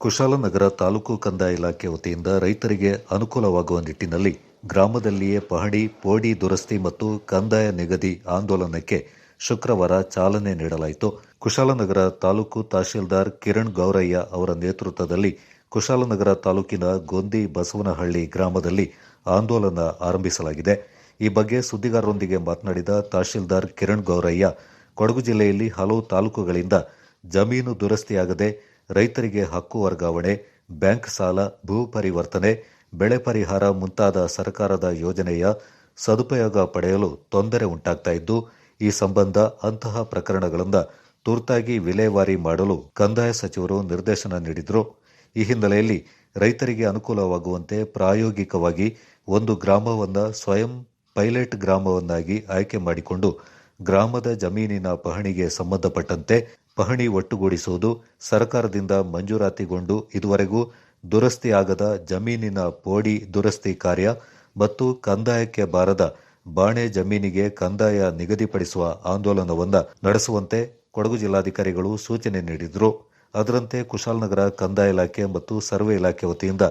ಕುಶಾಲನಗರ ತಾಲೂಕು ಕಂದಾಯ ಇಲಾಖೆ ವತಿಯಿಂದ ರೈತರಿಗೆ ಅನುಕೂಲವಾಗುವ ನಿಟ್ಟಿನಲ್ಲಿ ಗ್ರಾಮದಲ್ಲಿಯೇ ಪಹಣಿ ಪೋಡಿ ದುರಸ್ತಿ ಮತ್ತು ಕಂದಾಯ ನಿಗದಿ ಆಂದೋಲನಕ್ಕೆ ಶುಕ್ರವಾರ ಚಾಲನೆ ನೀಡಲಾಯಿತು. ಕುಶಾಲನಗರ ತಾಲೂಕು ತಹಶೀಲ್ದಾರ್ ಕಿರಣ್ ಗೌರಯ್ಯ ಅವರ ನೇತೃತ್ವದಲ್ಲಿ ಕುಶಾಲನಗರ ತಾಲೂಕಿನ ಗೊಂದಿ ಬಸವನಹಳ್ಳಿ ಗ್ರಾಮದಲ್ಲಿ ಆಂದೋಲನ ಆರಂಭಿಸಲಾಗಿದೆ. ಈ ಬಗ್ಗೆ ಸುದ್ದಿಗಾರರೊಂದಿಗೆ ಮಾತನಾಡಿದ ತಹಶೀಲ್ದಾರ್ ಕಿರಣ್ ಗೌರಯ್ಯ, ಕೊಡಗು ಜಿಲ್ಲೆಯಲ್ಲಿ ಹಲವು ತಾಲೂಕುಗಳಿಂದ ಜಮೀನು ದುರಸ್ತಿಯಾಗದೆ ರೈತರಿಗೆ ಹಕ್ಕು ವರ್ಗಾವಣೆ, ಬ್ಯಾಂಕ್ ಸಾಲ, ಭೂ ಪರಿವರ್ತನೆ, ಬೆಳೆ ಪರಿಹಾರ ಮುಂತಾದ ಸರ್ಕಾರದ ಯೋಜನೆಯ ಸದುಪಯೋಗ ಪಡೆಯಲು ತೊಂದರೆ ಉಂಟಾಗ್ತಾ ಇದ್ದು, ಈ ಸಂಬಂಧ ಅಂತಹ ಪ್ರಕರಣಗಳಿಂದ ತುರ್ತಾಗಿ ವಿಲೇವಾರಿ ಮಾಡಲು ಕಂದಾಯ ಸಚಿವರು ನಿರ್ದೇಶನ ನೀಡಿದರು. ಈ ಹಿನ್ನೆಲೆಯಲ್ಲಿ ರೈತರಿಗೆ ಅನುಕೂಲವಾಗುವಂತೆ ಪ್ರಾಯೋಗಿಕವಾಗಿ ಒಂದು ಗ್ರಾಮವನ್ನು ಸ್ವಯಂ ಪೈಲಟ್ ಗ್ರಾಮವನ್ನಾಗಿ ಆಯ್ಕೆ ಮಾಡಿಕೊಂಡು ಗ್ರಾಮದ ಜಮೀನಿನ ಪಹಣಿಗೆ ಸಂಬಂಧಪಟ್ಟಂತೆ ಪಹಣಿ ಒಟ್ಟುಗೂಡಿಸುವುದು ಸರ್ಕಾರದಿಂದ ಮಂಜೂರಾತಿಗೊಂಡು ಇದುವರೆಗೂ ದುರಸ್ತಿಯಾಗದ ಜಮೀನಿನ ಪೋಡಿ ದುರಸ್ತಿ ಕಾರ್ಯ ಮತ್ತು ಕಂದಾಯಕ್ಕೆ ಬಾರದ ಬಾಣೆ ಜಮೀನಿಗೆ ಕಂದಾಯ ನಿಗದಿಪಡಿಸುವ ಆಂದೋಲನವನ್ನ ನಡೆಸುವಂತೆ ಕೊಡಗು ಜಿಲ್ಲಾಧಿಕಾರಿಗಳು ಸೂಚನೆ ನೀಡಿದರು. ಅದರಂತೆ ಕುಶಾಲನಗರ ಕಂದಾಯ ಇಲಾಖೆ ಮತ್ತು ಸರ್ವೆ ಇಲಾಖೆ ವತಿಯಿಂದ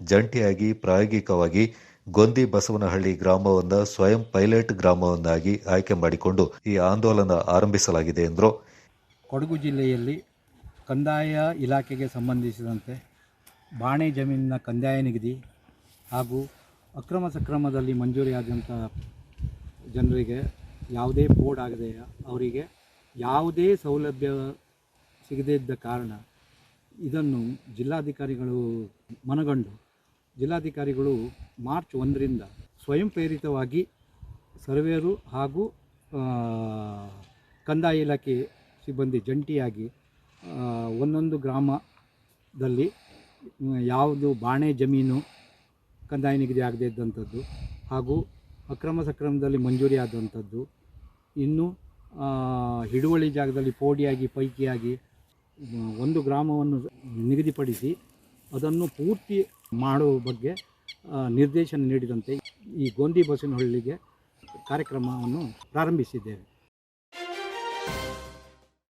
ಜಂಟಿಯಾಗಿ ಪ್ರಾಯೋಗಿಕವಾಗಿ ಗೊಂದಿ ಬಸವನಹಳ್ಳಿ ಗ್ರಾಮವನ್ನು ಸ್ವಯಂ ಪೈಲಟ್ ಗ್ರಾಮವನ್ನಾಗಿ ಆಯ್ಕೆ ಮಾಡಿಕೊಂಡು ಈ ಆಂದೋಲನ ಆರಂಭಿಸಲಾಗಿದೆ ಎಂದರು. ಕೊಡಗು ಜಿಲ್ಲೆಯಲ್ಲಿ ಕಂದಾಯ ಇಲಾಖೆಗೆ ಸಂಬಂಧಿಸಿದಂತೆ ಬಾಣೆ ಜಮೀನಿನ ಕಂದಾಯ ನಿಗದಿ ಹಾಗೂ ಅಕ್ರಮ ಸಕ್ರಮದಲ್ಲಿ ಮಂಜೂರಿಯಾದಂಥ ಜನರಿಗೆ ಯಾವುದೇ ಬೋರ್ಡ್ ಆಗದೆ ಅವರಿಗೆ ಯಾವುದೇ ಸೌಲಭ್ಯ ಸಿಗದೇ ಇದ್ದ ಕಾರಣ ಇದನ್ನು ಜಿಲ್ಲಾಧಿಕಾರಿಗಳು ಮನಗಂಡು ಜಿಲ್ಲಾಧಿಕಾರಿಗಳು ಮಾರ್ಚ್ ಒಂದರಿಂದ ಸ್ವಯಂ ಪ್ರೇರಿತವಾಗಿ ಸರ್ವೇರು ಹಾಗೂ ಕಂದಾಯ ಇಲಾಖೆ ಸಿಬ್ಬಂದಿ ಜಂಟಿಯಾಗಿ ಒಂದೊಂದು ಗ್ರಾಮದಲ್ಲಿ ಯಾವುದು ಬಾಣೆ ಜಮೀನು ಕಂದಾಯ ನಿಗದಿ ಆಗದೇ ಇದ್ದಂಥದ್ದು ಹಾಗೂ ಅಕ್ರಮ ಸಕ್ರಮದಲ್ಲಿ ಮಂಜೂರಿ ಆದಂಥದ್ದು, ಇನ್ನು ಹಿಡುವಳಿ ಜಾಗದಲ್ಲಿ ಪೋಡಿಯಾಗಿ, ಪೈಕಿಯಾಗಿ ಒಂದು ಗ್ರಾಮವನ್ನು ನಿಗದಿಪಡಿಸಿ ಅದನ್ನು ಪೂರ್ತಿ ಮಾಡುವ ಬಗ್ಗೆ ನಿರ್ದೇಶನ ನೀಡಿದಂತೆ ಈ ಗೋಂದಿ ಬಸವನಹಳ್ಳಿಗೆ ಕಾರ್ಯಕ್ರಮವನ್ನು ಪ್ರಾರಂಭಿಸಿದ್ದೇವೆ.